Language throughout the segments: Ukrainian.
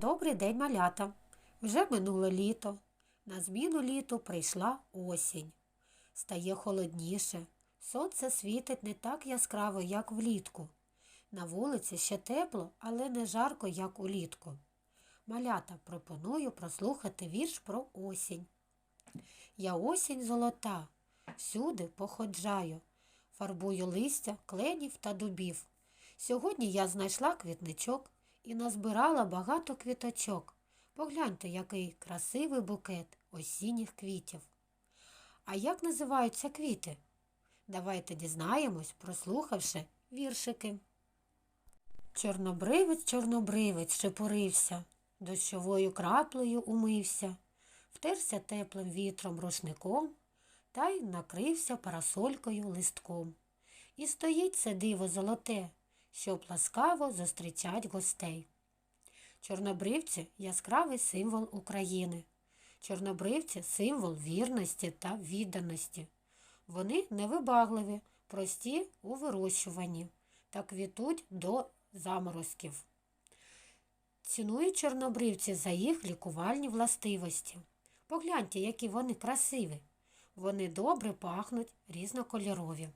Добрий день, малята. Вже минуло літо. На зміну літу прийшла осінь. Стає холодніше. Сонце світить не так яскраво, як влітку. На вулиці ще тепло, але не жарко, як улітку. Малята пропоную прослухати вірш про осінь. Я осінь золота, всюди походжаю, фарбую листя, кленів та дубів. Сьогодні я знайшла квітничок і назбирала багато квіточок. Погляньте, який красивий букет осінніх квітів. А як називаються квіти? Давайте дізнаємось, прослухавши віршики. Чорнобривець, чорнобривець шепурився, дощовою краплею умився, втерся теплим вітром рушником та й накрився парасолькою листком. І стоїть це диво золоте, щоб ласкаво зустрічать гостей. Чорнобривці яскравий символ України. Чорнобривці символ вірності та відданості. Вони невибагливі, прості у вирощуванні та квітуть до заморозків. Цінують чорнобривці за їх лікувальні властивості. Погляньте, які вони красиві. Вони добре пахнуть різнокольорові.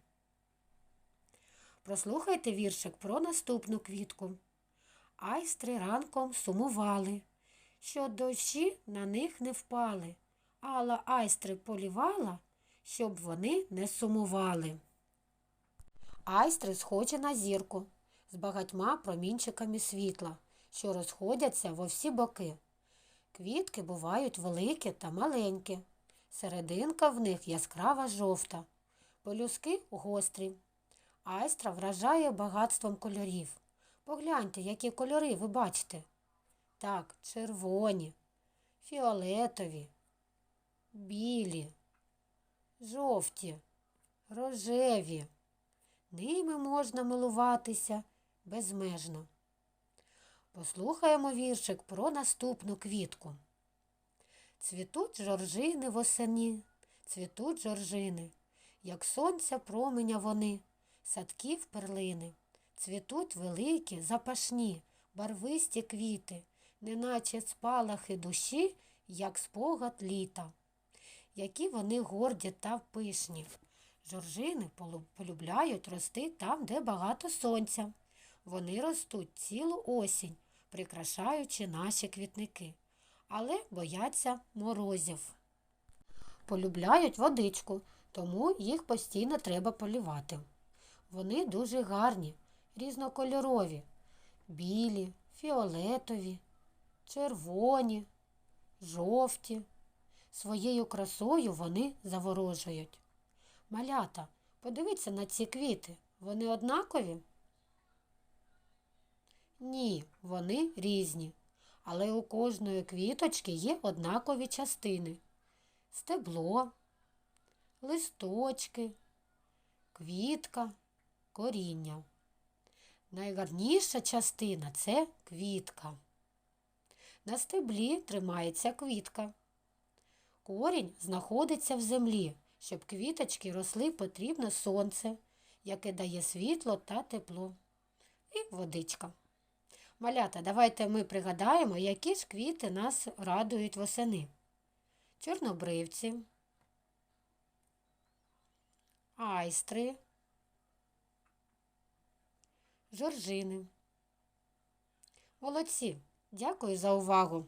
Прослухайте віршик про наступну квітку. Айстри ранком сумували, що дощі на них не впали, але айстри полівала, щоб вони не сумували. Айстри схожі на зірку з багатьма промінчиками світла, що розходяться во всі боки. Квітки бувають великі та маленькі. Серединка в них яскрава жовта, полюски гострі. Айстра вражає багатством кольорів. Погляньте, які кольори ви бачите. Так, червоні, фіолетові, білі, жовті, рожеві. Ними можна милуватися безмежно. Послухаємо віршик про наступну квітку. Цвітуть жоржини восені, цвітуть жоржини, як сонця променя вони, садків перлини. Цвітуть великі, запашні, барвисті квіти, неначе спалахи душі, як спогад літа. Які вони горді та пишні. Жоржини полюбляють рости там, де багато сонця. Вони ростуть цілу осінь, прикрашаючи наші квітники, але бояться морозів. Полюбляють водичку, тому їх постійно треба полівати. Вони дуже гарні, різнокольорові, білі, фіолетові, червоні, жовті. Своєю красою вони заворожують. Малята, подивіться на ці квіти. Вони однакові? Ні, вони різні. Але у кожної квіточки є однакові частини. Стебло, листочки, квітка, коріння. Найгарніша частина це квітка. На стеблі тримається квітка. Корінь знаходиться в землі. Щоб квіточки росли, потрібно сонце, яке дає світло та тепло. І водичка. Малята, давайте ми пригадаємо, які ж квіти нас радують восени. Чорнобривці, айстри, жоржини. Молодці! Дякую за увагу!